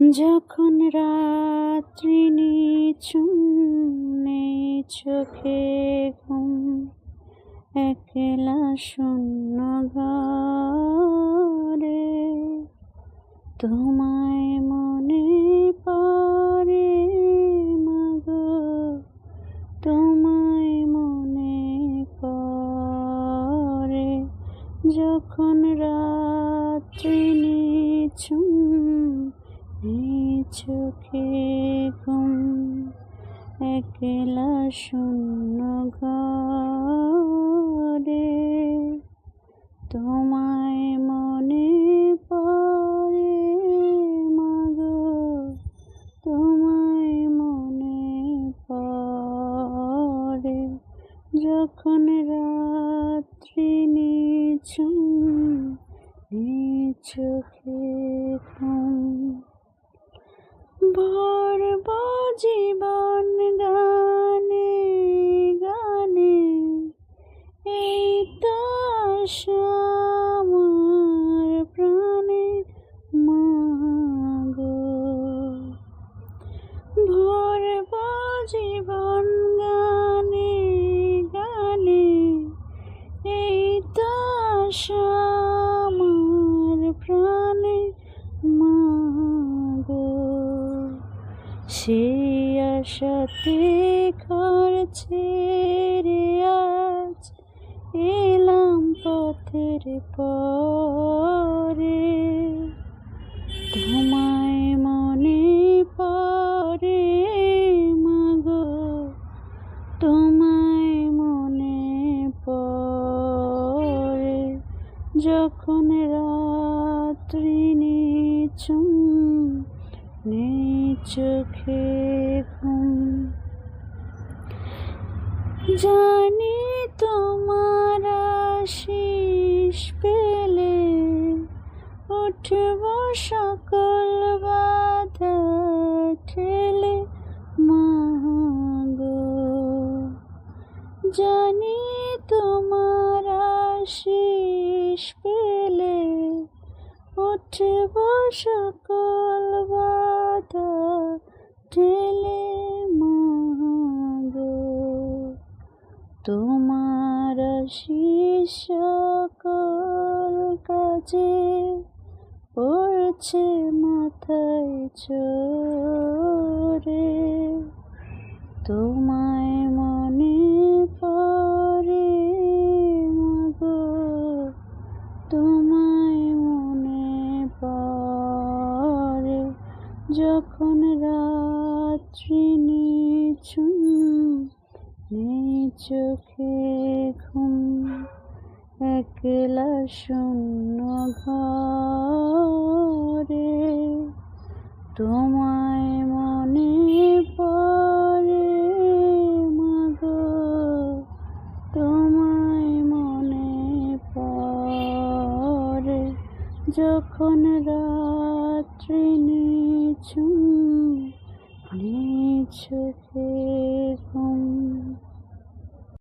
যখন রাত্রি নেই চোখে ঘুম, একলা শূন্য ঘরে তোমায় মনে পড়ে মাগো, তোমায় মনে পড়ে। যখন রাত্রি নেই চোখে ঘুম, একলা শূন্য ঘরে। তোমায় মনে পড়ে মাগো, তোমায় মনে পড়ে। যখন রাত্রি নিঝুম নেই চোখে ঘুম ভরব জীবন গানে গানে এই তো আশা সেই আশাতে ঘর ছেড়ে আজ। এলাম পথের পরে। তোমায় মনে পড়ে মাগো। তোমায় মনে পড়ে যখন রাত্রি নিঝুম নেই চোখে ঘুম জানি তোমার আশিস পেলে উঠব সকল বাধা ঠেলে মাগো জানি তোমার আশিস পেলে উঠব সকল তোমার সকল কাজে পড়ছে মাথায় চোরে। তোমায় মনে পড়ে মাগো, তোমায় মনে পড়ে। যখন রাত্রি নিঝুম চোখে ঘুম, একলা শূন্য ঘরে, তোমায় মনে পড়ে মাগো, তোমায় মনে পড়ে। যখন রাত্রি নেই চোখে ঘুম